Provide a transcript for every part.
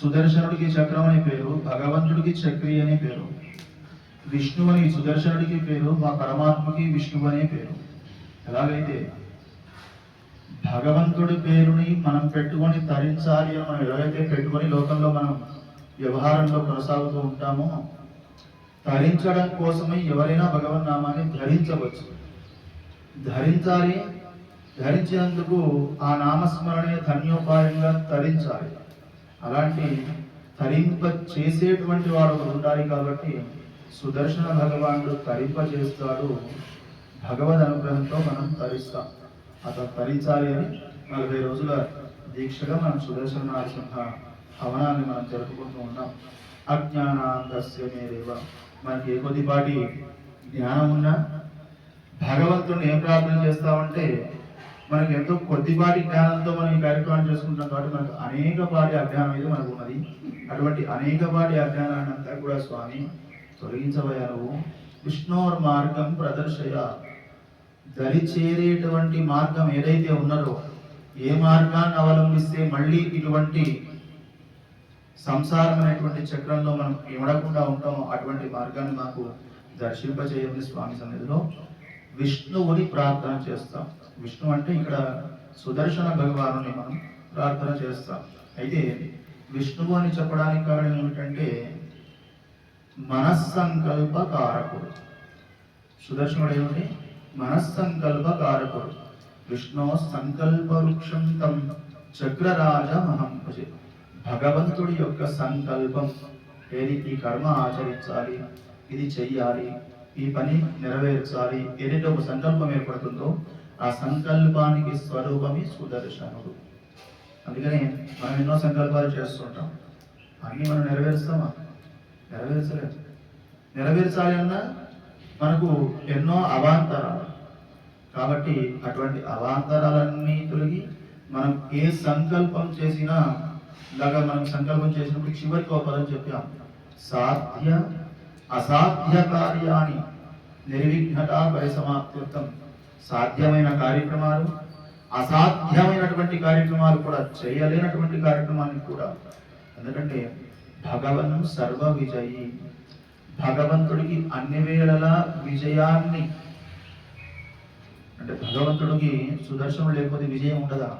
సుదర్శనుడికి చక్రం అనే పేరు భగవంతుడికి చక్రి అనే పేరు. విష్ణువని సుదర్శనుడికి పేరు మా పరమాత్మకి విష్ణువు అనే పేరు. ఎలాగైతే? భగవంతుడి పేరుని మనం పెట్టుకొని తరించాలి అని మనం ఎలాగైతే పెట్టుకొని లోకంలో మనం వ్యవహారంలో కొనసాగుతూ ఉంటామో తరించడం కోసమే ఎవరైనా భగవన్ నామాన్ని ధరించవచ్చు. ధరించాలి ధరించినందుకు ఆ నామస్మరణే ధన్యోపాయంగా తరించాలి. అలాంటి తరింప చేసేటువంటి వాడు ఉండాలి కాబట్టి సుదర్శన భగవానుడు తరింప చేస్తాడు. భగవద్ అనుగ్రహంతో మనం తరిస్తాం. అతను తరించాలి అని నలభై రోజుల దీక్షగా మనం సుదర్శన నరసింహ హవనాన్ని మనం జరుపుకుంటూ ఉన్నాం. అజ్ఞానాంతస్య మేరేవ మనకి ఏ కొద్దిపాటి జ్ఞానం ఉన్నా భగవంతుడిని ఏం ప్రార్థన చేస్తామంటే మనకి ఎంతో కొద్దిపాటి జ్ఞానంతో మనం ఈ చేసుకుంటాం కాబట్టి మనకు అనేక పాటి అజ్ఞానం అయితే మనకు ఉన్నది. అటువంటి అనేక పాటి అజ్ఞానాన్ని అంతా కూడా స్వామి తొలగించబోయా నువ్వు విష్ణోర్ మార్గం ప్రదర్శయ. దరి చేరేటువంటి మార్గం ఏదైతే ఉన్నదో ఏ మార్గాన్ని అవలంబిస్తే మళ్ళీ ఇటువంటి సంసారం అనేటువంటి చక్రంలో మనం ఇవ్వకుండా ఉంటామో అటువంటి మార్గాన్ని మాకు దర్శింపజేయమని స్వామి సన్నిధిలో. విష్ణువుని ప్రార్థన చేస్తాం. విష్ణు అంటే ఇక్కడ సుదర్శన భగవానుని మనం ప్రార్థన చేస్తాం. అయితే విష్ణువు అని చెప్పడానికి కారణం ఏమిటంటే మనస్సంకల్ప కారకుడు సుదర్శనుడు ఏమిటి? మనస్సంకల్ప కారకుడు విష్ణు సంకల్ప వృక్షం తం చక్రరాజ మహం భజే. భగవంతుడి యొక్క సంకల్పం. ఏది? ఈ కర్మ ఆచరించాలి ఇది చెయ్యాలి ఈ పని నెరవేర్చాలి. ఏదైతే ఒక సంకల్పం ఏర్పడుతుందో ఆ సంకల్పానికి స్వరూపమే సుదర్శనుడు. అందుకని మనం ఎన్నో సంకల్పాలు చేస్తుంటాం. అన్నీ మనం నెరవేరుస్తామా? నెరవేర్చలేదు నెరవేర్చాలి అన్నా మనకు ఎన్నో అవాంతరాలు. కాబట్టి అటువంటి అవాంతరాలన్నీ తొలగి మనం ఏ సంకల్పం చేసినా ఇలాగా మనం సంకల్పం చేసినప్పుడు చివరికి ఒక పదం చెప్పాం సాధ్య అసాధ్య కార్యాన్ని నిర్విఘ్నత పరిసమాప్త్యుతం సాధ్యమైన కార్యక్రమాలు అసాధ్యమైనటువంటి కార్యక్రమాలు కూడా చేయలేనటువంటి కార్యక్రమాన్ని కూడా. ఎందుకంటే భగవన్ సర్వ విజయి. భగవంతుడికి అన్ని వేళలా విజయాన్ని అంటే భగవంతుడికి సుదర్శనం లేకపోతే విజయం ఉండదా?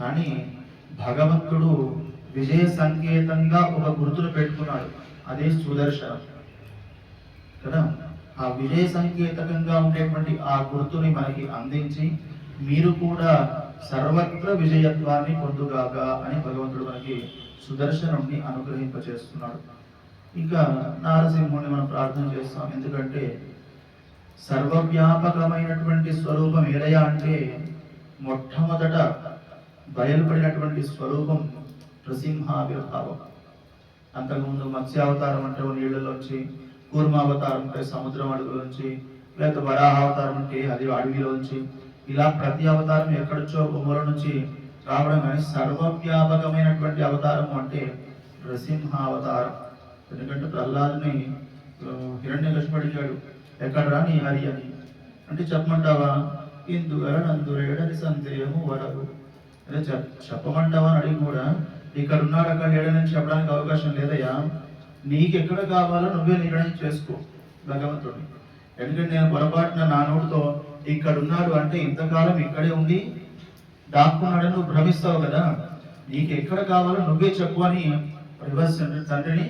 కానీ భగవంతుడు విజయ సంకేతంగా ఒక గుర్తును పెట్టుకున్నాడు. అదే సుదర్శన. కదా? ఆ విజయ సంకేతకంగా ఉండేటువంటి ఆ గుర్తుని మనకి అందించి మీరు కూడా సర్వత్ర విజయత్వాన్ని పొందుగాక అని భగవంతుడు మనకి సుదర్శనుడిని అనుగ్రహింపచేస్తున్నాడు. ఇంకా నారసింహుని మనం ప్రార్థన చేస్తాం. ఎందుకంటే సర్వవ్యాపకమైనటువంటి స్వరూపం ఏదయా అంటే మొట్టమొదట బయలుపడినటువంటి స్వరూపం నృసింహావిర్భావం. అంతకుముందు మత్స్యావతారం అంటే నీళ్ళలోంచి కూర్మావతారం అంటే సముద్రం అడుగులోంచి లేకపోతే వరాహావతారం అంటే అది అడవిలోంచి. ఇలా ప్రతి అవతారం ఎక్కడొచ్చో బొమ్మల నుంచి రావడం కానీ సర్వవ్యాపకమైనటువంటి అవతారం అంటే నృసింహావతారం. ఎందుకంటే ప్రహ్లాదుని హిరణ్య కష్టపడిగాడు ఎక్కడ రాని హరి అని. అంటే చెప్పమంటావా? ఇందుగల నందురేడని సందేహము వరకు అదే చెప్పమంటావా అని అడిగి కూడా ఇక్కడ ఉన్నాడు అక్కడ ఏడని చెప్పడానికి అవకాశం లేదయ్యా. నీకు ఎక్కడ కావాలో నువ్వే నిర్ణయం చేసుకో భగవంతుడిని. ఎందుకంటే నేను పొరపాటున నా నోటితో ఇక్కడ ఉన్నాడు అంటే ఇంతకాలం ఇక్కడే ఉండి దాక్కున్నాడని నువ్వు భ్రమిస్తావు కదా. నీకు ఎక్కడ కావాలో నువ్వే చెప్పు అని రివర్స్ తండ్రిని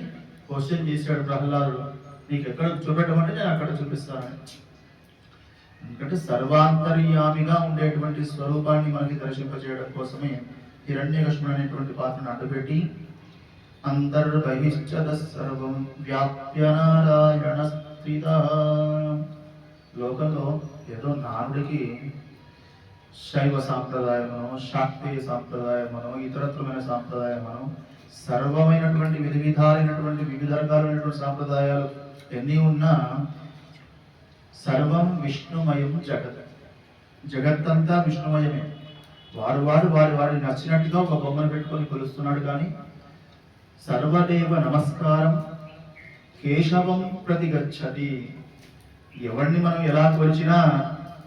క్వశ్చన్ చేశాడు ప్రహ్లాదుడు. నీకు ఎక్కడ చూపెట్టమంటే నేను అక్కడ చూపిస్తాను. ఎందుకంటే సర్వాంతర్యామిగా ఉండేటువంటి స్వరూపాన్ని మనకి దర్శింపజేయడం కోసమే హిరణ్యకృష్ణుడు అనేటువంటి పాత్రను అడ్డుపెట్టి అంతర్బహిశ్చద సర్వం వ్యాప్య నారాయణ స్థిత లోకంలో ఏదో నారుడికి శైవ సాంప్రదాయమనో శాక్తీయ సాంప్రదాయమనో ఇతరత్వమైన సాంప్రదాయమనో సర్వమైనటువంటి విధి విధాలైనటువంటి వివిధ రకాలైనటువంటి సాంప్రదాయాలు ఎన్ని ఉన్నా సర్వం విష్ణుమయం జగత్. జగత్తంతా విష్ణుమయమే. వారు వారు వారి వారి నచ్చినట్టుగా ఒక బొమ్మను పెట్టుకొని కొలుస్తున్నాడు కానీ సర్వదేవ నమస్కారం కేశవం ప్రతి గచ్చతి ఎవరిని మనం ఎలా కొలిచినా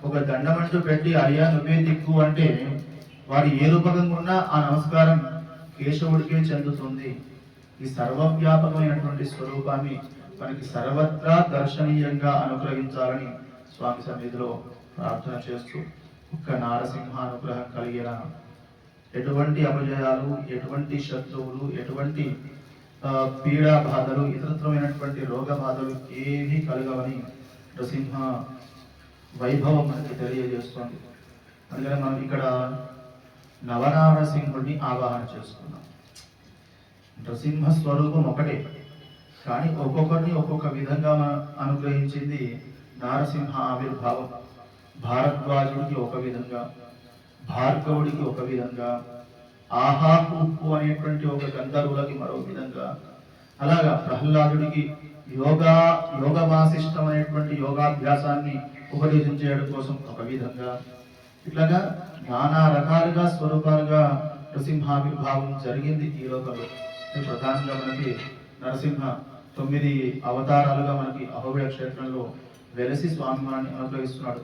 ఒక దండమంటూ పెట్టి అయ్యా నువ్వే దిక్కు అంటే వాడు ఏ రూపకంగా ఉన్నా ఆ నమస్కారం కేశవుడికే చెందుతుంది. ఈ సర్వవ్యాపకమైనటువంటి స్వరూపాన్ని మనకి సర్వత్రా దర్శనీయంగా అనుగ్రహించాలని స్వామి సన్నిధిలో ప్రార్థన చేస్తూ ఒక్క నారసింహ అనుగ్రహం కలిగిన ఎటువంటి అపజయాలు ఎటువంటి శత్రువులు ఎటువంటి పీడా బాధలు ఇతరత్రమైనటువంటి రోగ బాధలు ఏమీ కలగవని నృసింహ వైభవం మనకి తెలియజేస్తుంది. అందుకని మనం ఇక్కడ నవనారసింహుడిని ఆవాహన చేసుకున్నాం నృసింహ స్వరూపం ఒకటే కానీ ఒక్కొక్కరిని ఒక్కొక్క విధంగా అనుగ్రహించింది నారసింహ ఆవిర్భావం. భారద్వాజుడికి ఒక విధంగా భార్గవుడికి ఒక విధంగా ఆహా ఉప్పు అనేటువంటి ఒక గంధర్వులకి మరో విధంగా అలాగా ప్రహ్లాదుడికి యోగా యోగ వాసిష్టం అనేటువంటి యోగాభ్యాసాన్ని ఉపదేశించడం కోసం ఒక విధంగా ఇట్లాగా నానా రకాలుగా స్వరూపాలుగా నరసింహావిర్భావం జరిగింది ఈ లోకంలో. ప్రధానంగా మనకి నరసింహ తొమ్మిది అవతారాలుగా మనకి అహోబిడ క్షేత్రంలో వెలసి స్వామి మనల్ని అనుగ్రహిస్తున్నాడు.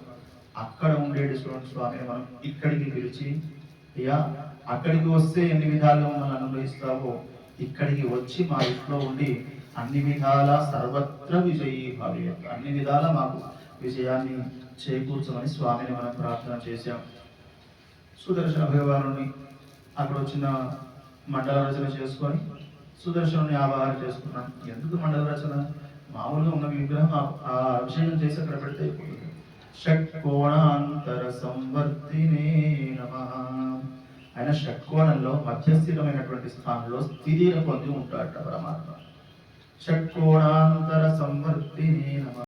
అక్కడ ఉండేటటువంటి స్వామిని మనం. ఇక్కడికి పిలిచి అయ్యా అక్కడికి వస్తే ఎన్ని విధాలుగా మమ్మల్ని అనుగ్రహిస్తావో ఇక్కడికి వచ్చి మా ఇంట్లో ఉండి అన్ని విధాల సర్వత్ర విజయీ భావి. అన్ని విధాల మాకు విజయాన్ని చేకూర్చమని స్వామిని మనం ప్రార్థన చేశాం. సుదర్శన భగవాను అక్కడ వచ్చిన మండల రచన చేసుకొని సుదర్శనుని ఆవాహన చేసుకున్నాం. ఎందుకు మండల రచన? మామూలుగా ఉన్న విగ్రహం ఆ- అభిషేకం చేసి అక్కడ పెడితే షట్కోణాంతర సంవర్తినే నమః ఆయన షట్కోణంలో మధ్యస్థితమైనటువంటి స్థానంలో స్థితిని పొంది ఉంటాడట పరమాత్మ. షట్కోణాంతర సంవర్తినే నమ।